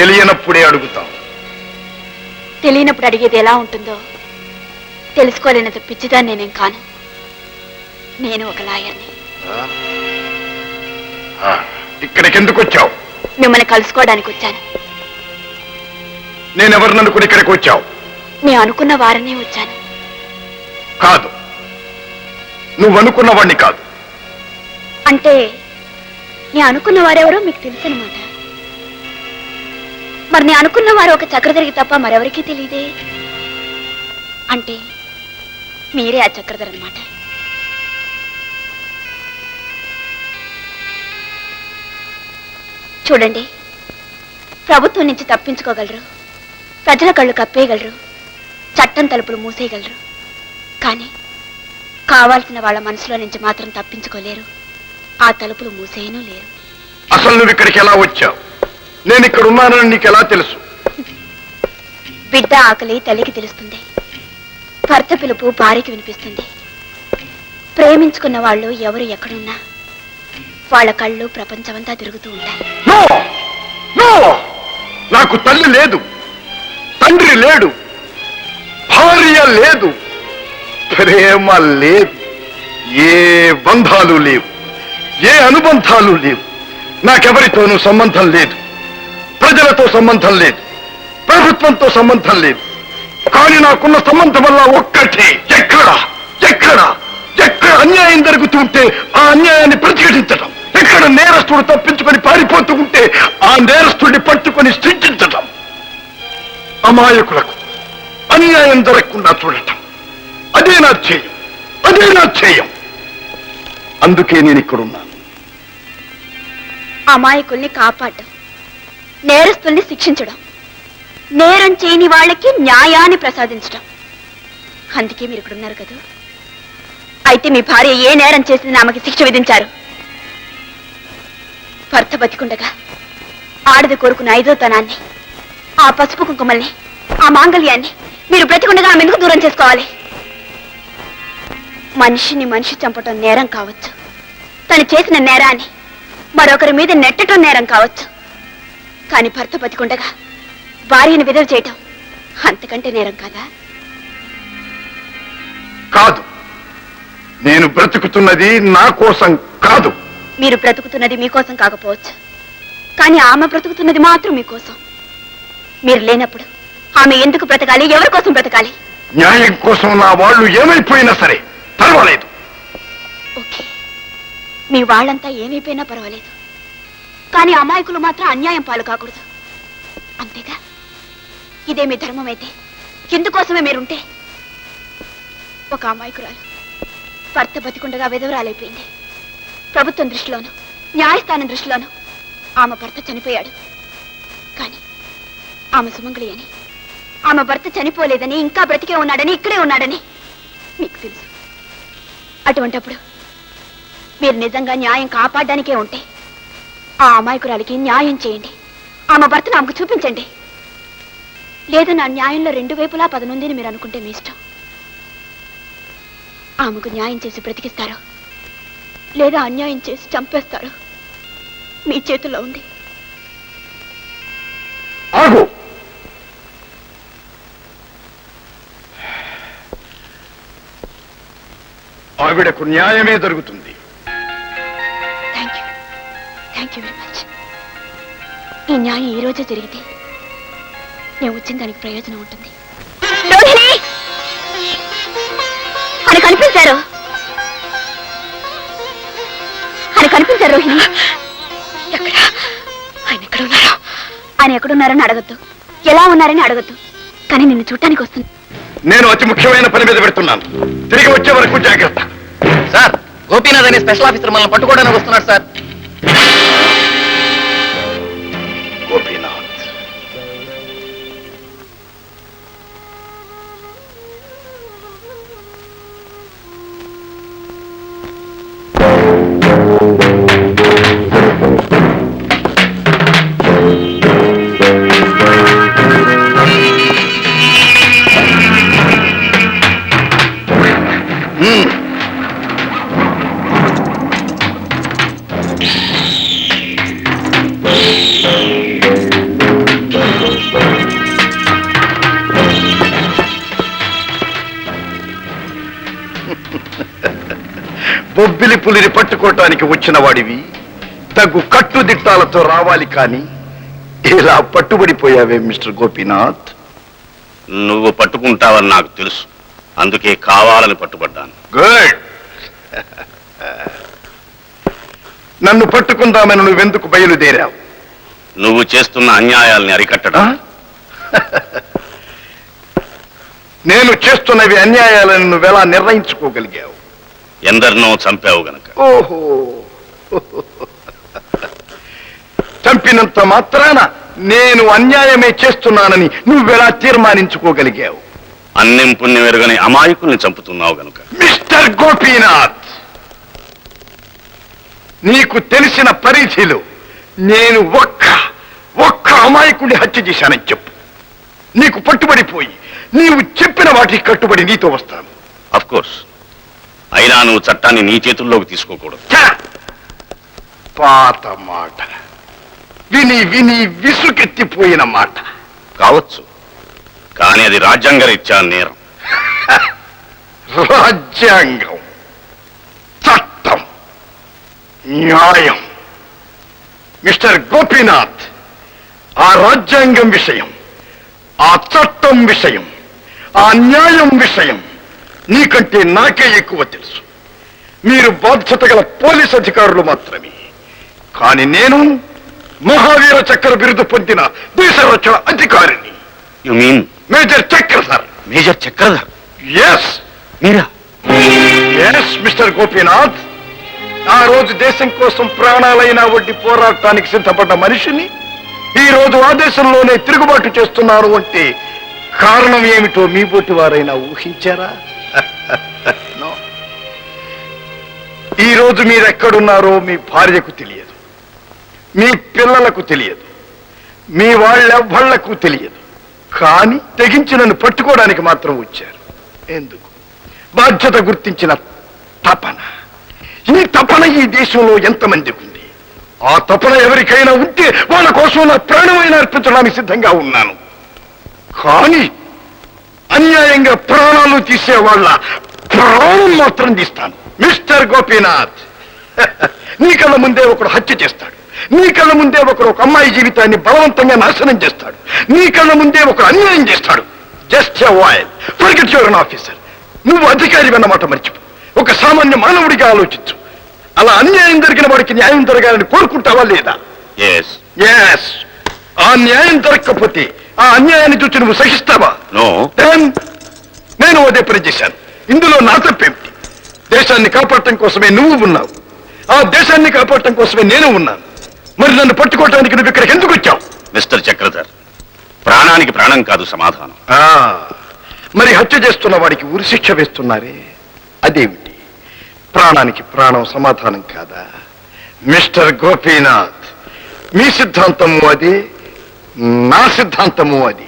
తెలియనప్పుడే అడుగుతాం. తెలియనప్పుడు అడిగేది ఎలా ఉంటుందో తెలుసుకోలేనంత పిచ్చిదాన్ని నేనేం కాను. నేను ఒక లాయర్ని. ఇక్కడికి ఎందుకు వచ్చావు మిమ్మల్ని కలుసుకోవడానికి వచ్చాను. నేనెవరిని అనుకుని ఇక్కడికి వచ్చావు నేను అనుకున్న వారనే వచ్చాను. కాదు. నువ్వు అనుకున్న వాణ్ణి కాదు. అంటే నేను అనుకున్న వారెవరో మీకు తెలుసు అనమాట మరి నేను అనుకున్న వారు ఒక చక్రధరికి తప్ప మరెవరికీ తెలియదే అంటే మీరే ఆ చక్రధర్ అనమాట చూడండి ప్రభుత్వం నుంచి తప్పించుకోగలరు ప్రజల కళ్ళు కప్పేయగలరు చట్టం తలుపులు మూసేయగలరు. కానీ కావాల్సిన వాళ్ళ మనసులో నుంచి మాత్రం తప్పించుకోలేరు ఆ తలుపులు మూసేయను లేరు. అసలు నువ్వు ఇక్కడికి ఎలా వచ్చావు? నేను ఇక్కడ ఉన్నానని నీకు ఎలా తెలుసు? బిడ్డ ఆకలి తల్లికి తెలుస్తుంది. భర్త పిలుపు భార్యకి వినిపిస్తుంది. ప్రేమించుకున్న వాళ్ళు ఎవరు ఎక్కడున్నా వాళ్ళ కళ్ళు ప్రపంచమంతా తిరుగుతూ ఉంటాయి. నాకు తల్లి లేదు. తండ్రి లేడు. భార్య లేదు. ప్రేమ లేదు. ఏ బంధాలు లేవు. ఏ అనుబంధాలు లేవు. నాకెవరితోనూ సంబంధం లేదు. ప్రజలతో సంబంధం లేదు. ప్రభుత్వంతో సంబంధం లేదు. కానీ నాకున్న సంబంధం వల్ల ఒక్కటే. ఎక్కడ? ఎక్కడ? ఎక్కడ అన్యాయం జరుగుతుంటే ఆ అన్యాయాన్ని ప్రతిఘటించడం ఎక్కడ నేరస్తుడు తప్పించుకొని పారిపోతూ ఉంటే ఆ నేరస్తుడిని పట్టుకొని సృష్టించటం. అమాయకులకు అన్యాయం జరగకుండా చూడటం. అదే నా చేయం అదే నా చేయం అందుకే నేను ఇక్కడున్నాను. అమాయకుల్ని కాపాడడం. నేరస్తుల్ని శిక్షించడం నేరం చేయని వాళ్ళకి న్యాయాన్ని ప్రసాదించడం. అందుకే మీరు ఇక్కడున్నారు కదా? అయితే మీ భార్య ఏ నేరం చేసింది ఆమెకి శిక్ష విధించారు. భర్త బతికుండగా ఆడది కోరుకున్న ఐదో తనాన్ని ఆ పసుపు కుంకుమల్ని ఆ మాంగళ్యాన్ని మీరు బ్రతికుండగా ఆమె ఎందుకు దూరం చేసుకోవాలి? మనిషిని మనిషి చంపటం నేరం కావచ్చు. తను చేసిన నేరాన్ని మరొకరి మీద నెట్టడం నేరం కావచ్చు. కానీ భర్త బతికుండగా భార్యను విధవ చేయటం అంతకంటే నేరం కాదా? కాదు. నేను బ్రతుకుతున్నది నా కోసం కాదు. మీరు బ్రతుకుతున్నది మీకోసం కాకపోవచ్చు. కానీ ఆమె బ్రతుకుతున్నది మాత్రం మీకోసం మీరు లేనప్పుడు ఆమె ఎందుకు బ్రతకాలి? ఎవరి కోసం బ్రతకాలి? న్యాయం కోసం నా వాళ్ళు ఏమైపోయినా సరే పర్వాలేదు. ఓకే. మీ వాళ్ళంతా ఏమైపోయినా పర్వాలేదు. కానీ అమాయకులు మాత్రం అన్యాయం పాలు కాకూడదు. అంతేగా? ఇదే మీ ధర్మం అయితే ఎందుకోసమే మీరుంటే. ఒక అమాయకురాలు భర్త బతికుండగా విధవరాలైపోయింది. ప్రభుత్వం దృష్టిలోను న్యాయస్థానం దృష్టిలోను ఆమె భర్త చనిపోయాడు. కానీ ఆమె సుమంగళి అని ఆమె భర్త చనిపోలేదని ఇంకా బ్రతికే ఉన్నాడని ఇక్కడే ఉన్నాడని మీకు తెలుసు. అటువంటప్పుడు మీరు నిజంగా న్యాయం కాపాడడానికే ఉంటే ఆ అమాయకురాలికి న్యాయం చేయండి. ఆమె భర్తను ఆమెకు చూపించండి. లేదా నా న్యాయంలో రెండు వైపులా పదనుందని మీరు అనుకుంటే మీ ఇష్టం. ఆమెకు న్యాయం చేసి బ్రతికిస్తారు. లేదా అన్యాయం చేసి చంపేస్తారు. మీ చేతుల్లో ఉంది. ఆగు! ఆవిడకు న్యాయమే జరుగుతుంది థ్యాంక్ యూ వెరీ మచ్ ఈ న్యాయం ఈ రోజే జరిగితే నేను వచ్చిన దానికి ప్రయోజనం ఉంటుంది. అని కనిపించారు. అని కనిపించారు రోహిణి. ఎక్కడ? ఆయన ఎక్కడ ఉన్నారో? ఆయన ఎక్కడున్నారని అడగద్దు. ఎలా ఉన్నారని అడగద్దు. కానీ నిన్ను చూడటానికి వస్తుంది నేను అతి ముఖ్యమైన పని మీద పెడుతున్నాను. తిరిగి వచ్చే వరకు జాగ్రత్త. సార్ గోపీనాథ్ అనే స్పెషల్ ఆఫీసర్ మనల్ని పట్టుకోవడానికి వస్తున్నాడు సార్. పులిని పట్టుకోవటానికి వచ్చిన వాడివి తగు కట్టుదిట్టాలతో రావాలి కానీ ఇలా పట్టుబడిపోయావే మిస్టర్ గోపీనాథ్. నువ్వు పట్టుకుంటావని నాకు తెలుసు. అందుకే కావాలని పట్టుబడ్డాను. గుడ్. నన్ను పట్టుకుందామని నువ్వెందుకు బయలుదేరావు? నువ్వు చేస్తున్న అన్యాయాల్ని అరికట్టడం. నేను చేస్తున్నవి అన్యాయాలను నువ్వెలా నిర్ణయించుకోగలిగావు? ఎందరినో చంపావు గనక. ఓహో. చంపినంత మాత్రాన నేను అన్యాయమే చేస్తున్నానని నువ్వెలా తీర్మానించుకోగలిగావు? అన్నెం పుణ్యం ఎరుగని అమాయకుల్ని చంపుతున్నావు గనుక. మిస్టర్ గోపీనాథ్ నీకు తెలిసిన పరిధిలో నేను ఒక్క ఒక్క అమాయకుడిని హత్య చేశానని చెప్పు. నీకు పట్టుబడిపోయి నీవు చెప్పిన వాటికి కట్టుబడి నీతో వస్తాను. అఫ్ కోర్స్ అయినా నువ్వు చట్టాన్ని నీ చేతుల్లోకి తీసుకోకూడదు! పాత మాట. విని విని విసుకెత్తిపోయిన మాట. కావచ్చు. కానీ అది రాజ్యాంగరీత్యా నేరం. రాజ్యాంగం. చట్టం. న్యాయం. మిస్టర్ గోపీనాథ్ ఆ రాజ్యాంగం విషయం ఆ చట్టం విషయం ఆ న్యాయం విషయం నీకంటే నాకే ఎక్కువ తెలుసు. మీరు బాధ్యత గల పోలీస్ అధికారులు మాత్రమే. కానీ నేను మహావీర చక్ర బిరుదు పొందిన దేశ రక్షణ అధికారిని. You mean major Chakradhar. Major Chakradhar? Yes Meera? Yes mister Gopinath ఆ రోజు దేశం కోసం ప్రాణాలైనా వడ్డీ పోరాటానికి సిద్ధపడ్డ మనిషిని ఈ రోజు ఆ దేశంలోనే తిరుగుబాటు చేస్తున్నారు అంటే కారణం ఏమిటో మీ బోటి వారైనా ఊహించారా? ఈరోజు ఈ రోజు మీ భార్యకు తెలియదు. మీ పిల్లలకు తెలియదు. మీ వాళ్ళెవ్వళ్ళకు తెలియదు. కానీ తెగించి నన్ను పట్టుకోవడానికి మాత్రం వచ్చారు. ఎందుకు? బాధ్యత గుర్తించిన తపన. ఈ తపన ఈ దేశంలో ఎంతమందికి ఉంది? ఆ తపన ఎవరికైనా ఉంటే వాళ్ళ కోసం నా ప్రాణమైన అర్పించడానికి సిద్ధంగా ఉన్నాను. కానీ అన్యాయంగా ప్రాణాలు తీసే వాళ్ళ ప్రాణం మాత్రం తీస్తాను. మిస్టర్ గోపీనాథ్. నీ కళ్ళ ముందే ఒకడు హత్య చేస్తాడు. నీ కళ్ళ ముందే ఒకడు ఒక అమ్మాయి జీవితాన్ని బలవంతంగా నాశనం చేస్తాడు. నీ కళ్ళ ముందే ఒకడు అన్యాయం చేస్తాడు. Just while forget your officer నువ్వు అధికారి అన్నమాట మర్చిపో. ఒక సామాన్య మానవుడిగా ఆలోచించు. అలా అన్యాయం జరిగిన వాడికి న్యాయం జరగాలని కోరుకుంటావా లేదా? ఆ న్యాయం జరగకపోతే ఆ అన్యాయాన్ని చూసి నువ్వు సహిస్తావా? నో. నేను అదే పని చేశాను. ఇందులో నా తప్పేమిటి? దేశాన్ని కాపాడటం కోసమే నువ్వు ఉన్నావు. ఆ దేశాన్ని కాపాడటం కోసమే నేను ఉన్నాను. మరి నన్ను పట్టుకోవటానికి నువ్వు ఇక్కడికి ఎందుకు వచ్చావు? మిస్టర్ చక్రధర్ ప్రాణానికి ప్రాణం కాదు సమాధానం. ఆ, మరి హత్య చేస్తున్న వాడికి ఉరిశిక్ష వేస్తున్నారే? అదేమిటి? ప్రాణానికి ప్రాణం సమాధానం కాదా? మిస్టర్ గోపీనాథ్ మీ సిద్ధాంతము అది? నా సిద్ధాంతము అది.